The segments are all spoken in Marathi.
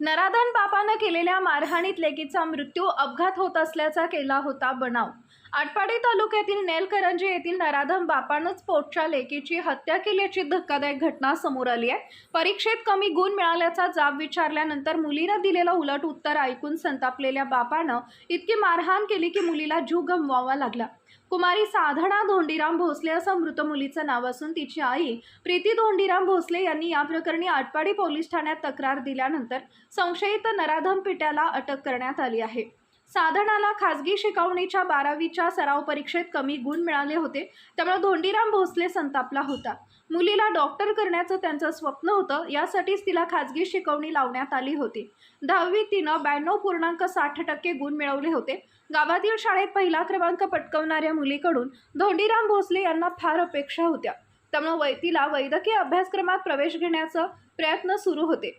नराधन बापानं केलेल्या मारहाणीत लेकीचा मृत्यू अपघात होत असल्याचा केला होता बनाव. आटपाडी तालुक्यातील नेलकरंजी येथील नराधम बापानंच पोटच्या लेकीची हत्या केल्याची धक्कादायक घटना समोर आली आहे. परीक्षेत कमी गुण मिळाल्याचा जाब विचारल्यानंतर मुलीनं दिलेलं उलट उत्तर ऐकून संतापलेल्या बापानं इतकी मारहाण केली की मुलीला जीव गमवावा लागला. कुमारी साधना धोंडीराम भोसले असं मृत मुलीचं नाव असून तिची आई प्रीती धोंडीराम भोसले यांनी या प्रकरणी आटपाडी पोलीस ठाण्यात तक्रार दिल्यानंतर संशयित नराधम पिट्याला अटक करण्यात आली आहे. साधनाला खासगी शिकवणीच्या बारावीच्या सराव परीक्षेत कमी गुण मिळाले होते. त्यामुळे धोंडीराम भोसले संतापला होता. मुलीला डॉक्टर करण्याचं त्यांचं स्वप्न होतं यासाठीच तिला खाजगी शिकवणी लावण्यात आली होती. दहावीत तिनं ब्याण्णव पूर्णांक साठ टक्के गुण मिळवले होते. गावातील शाळेत पहिला क्रमांक पटकवणाऱ्या मुलीकडून धोंडीराम भोसले यांना फार अपेक्षा होत्या. त्यामुळे वै तिला वैद्यकीय अभ्यासक्रमात प्रवेश घेण्याचा प्रयत्न सुरू होते.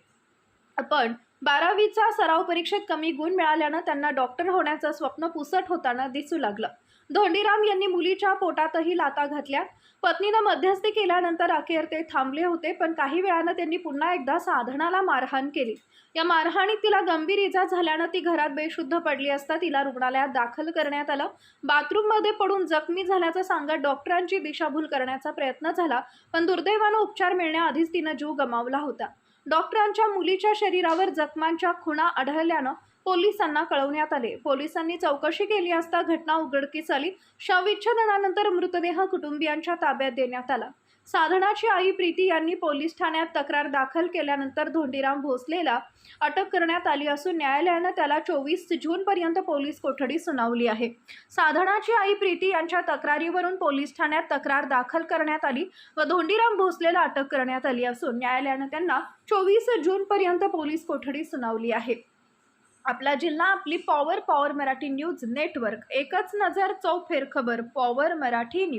पण बारावीचा सराव परीक्षेत कमी गुण मिळाल्यानं त्यांना डॉक्टर होण्याचं स्वप्न पुसट होताना दिसू लागलं. धोंडीराम यांनी मुलीच्या पोटातही लाता घातल्या. पत्नीनं मध्यस्थी केल्यानंतर अखेर ते थांबले होते पण काही वेळानं त्यांनी पुन्हा एकदा साधनाला मारहाण केली. या मारहाणीत तिला गंभीर इजा झाल्यानं ती घरात बेशुद्ध पडली असता तिला रुग्णालयात दाखल करण्यात आलं. बाथरूममध्ये पडून जखमी झाल्याचं सांगत डॉक्टरांची दिशाभूल करण्याचा प्रयत्न झाला पण दुर्दैवानं उपचार मिळण्याआधीच तिनं जीव गमावला होता. डॉक्टरांच्या मुलीच्या शरीरावर जखमांच्या खुणा आढळल्यानं पोलिसांना कळवण्यात आले. पोलिसांनी चौकशी केली असता घटना उघडकीस आली. शवविच्छेदनानंतर मृतदेह कुटुंबियांच्या ताब्यात देण्यात आला. साधनाची आई प्रीती यांनी पोलीस ठाण्यात तक्रार दाखल केल्यानंतर धोंडीराम भोसलेला अटक करण्यात आली असून न्यायालयानं त्याला चोवीस जूनपर्यंत पोलीस कोठडी सुनावली आहे. साधनाची आई प्रीती यांच्या तक्रारीवरून पोलीस ठाण्यात तक्रार दाखल करण्यात आली व धोंडीराम भोसलेला अटक करण्यात आली असून न्यायालयानं त्यांना चोवीस जूनपर्यंत पोलीस कोठडी सुनावली आहे. आपला जिल्हा आपली power power Marathi news network एकच नजर चौफेर खबर पॉवर मराठी न्यूज